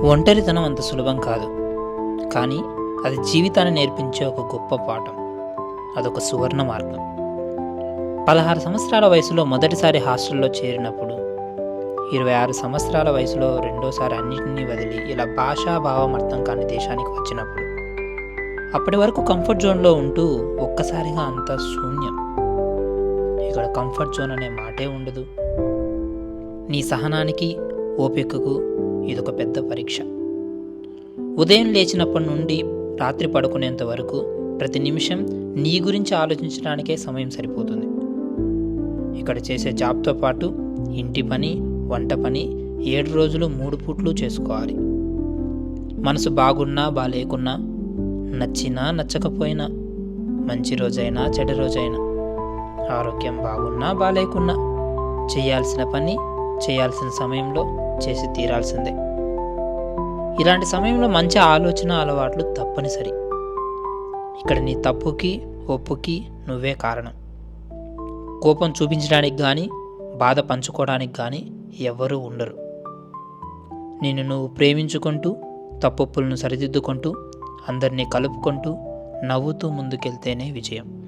ఒంటరితనం అంత సులభం కాదు. కానీ అది జీవితాన్ని నేర్పించే ఒక గొప్ప పాఠం. అదొక సువర్ణ మార్గం. పదహారు సంవత్సరాల వయసులో మొదటిసారి హాస్టల్లో చేరినప్పుడు ఇరవై ఆరు సంవత్సరాల వయసులో రెండోసారి అన్నింటినీ వదిలి ఇలా భాషా భావం అర్థం కాని దేశానికి వచ్చినప్పుడు అప్పటి వరకు కంఫర్ట్ జోన్లో ఉంటూ ఒక్కసారిగా అంత శూన్యం. ఇక్కడ కంఫర్ట్ జోన్ అనే మాటే ఉండదు. నీ సహనానికి ఓపికకు ఇదొక పెద్ద పరీక్ష. ఉదయం లేచినప్పటి నుండి రాత్రి పడుకునేంత వరకు ప్రతి నిమిషం నీ గురించి ఆలోచించడానికే సమయం సరిపోతుంది. ఇక్కడ చేసే జాబ్తో పాటు ఇంటి పని వంట పని ఏడు రోజులు మూడు పూట్లు చేసుకోవాలి. మనసు బాగున్నా బాగాలేకున్నా నచ్చినా నచ్చకపోయినా మంచి రోజైనా చెడు రోజైనా ఆరోగ్యం బాగున్నా బాగాలేకున్నా చేయాల్సిన పని చేయాల్సిన సమయంలో చేసి తీరాల్సిందే. ఇలాంటి సమయంలో మంచి ఆలోచన అలవాట్లు తప్పనిసరి. ఇక్కడ నీ తప్పుకి ఒప్పుకి నువ్వే కారణం. కోపం చూపించడానికి కానీ బాధ పంచుకోవడానికి కానీ ఎవ్వరూ ఉండరు. నిన్ను నువ్వు ప్రేమించుకుంటూ తప్పులను సరిదిద్దుకుంటూ అందరినీ కలుపుకుంటూ నవ్వుతూ ముందుకెళ్తేనే విజయం.